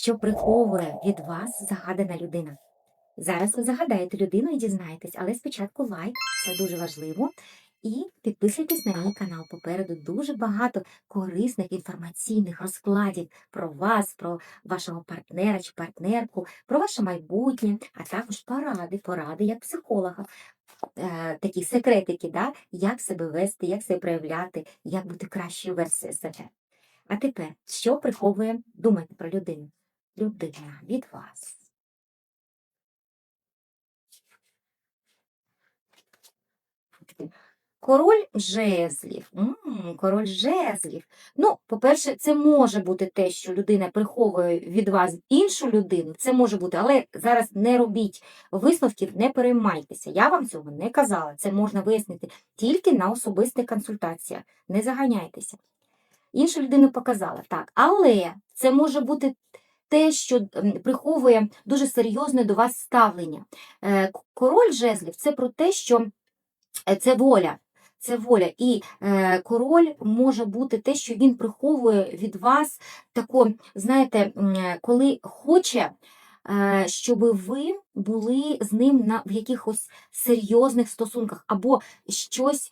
що приховує від вас загадана людина. Зараз ви загадаєте людину і дізнаєтесь, але спочатку лайк, це дуже важливо. І підписуйтесь на мій канал. Попереду дуже багато корисних інформаційних розкладів про вас, про вашого партнера чи партнерку, про ваше майбутнє, а також поради, поради як психолога. Е, такі секретики, да? як себе вести, як себе проявляти, як бути кращою версією себе. А тепер, що приховує, думайте про людину? Людина від вас. Король жезлів. М, король жезлів. Ну, по-перше, це може бути те, що людина приховує від вас іншу людину. Це може бути, але зараз не робіть висновків, не переймайтеся. Я вам цього не казала. Це можна вияснити тільки на особистих консультаціях. Не заганяйтеся. Іншу людину показала, так. Але це може бути те, що приховує дуже серйозне до вас ставлення. Е, Король жезлів це про те, що е, це воля. Це воля. І е, король може бути те, що він приховує від вас тако, знаєте, коли хоче, е, щоб ви були з ним на, в якихось серйозних стосунках, або щось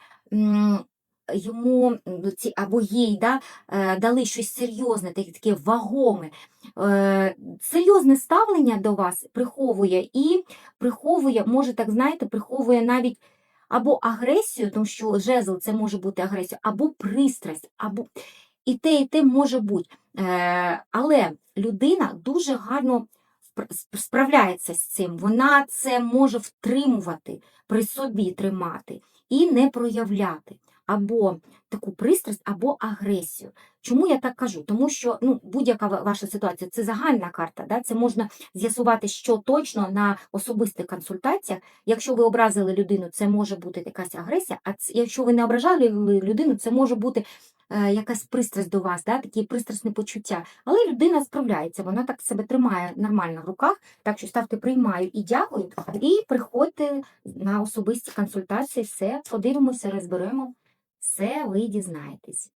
йому або їй да, е, дали щось серйозне, таке, вагоме. Серйозне ставлення до вас приховує і приховує, може так знаєте, приховує навіть або агресію, тому що жезл це може бути агресія, або пристрасть, або і те, і те може бути. Е, але людина дуже гарно справляється з цим. Вона це може втримувати, при собі тримати і не проявляти або таку пристрасть, або агресію. Чому я так кажу? Тому що ну, будь-яка ваша ситуація це загальна карта, да? це можна з'ясувати, що точно на особистих консультаціях. Якщо ви образили людину, це може бути якась агресія, а якщо ви не ображали людину, це може бути е, якась пристрасть до вас, да? такі пристрасні почуття. Але людина справляється, вона так себе тримає нормально в руках, так що ставте приймаю і дякую, і приходьте на особисті консультації, все подивимося, розберемо, все ви дізнаєтесь.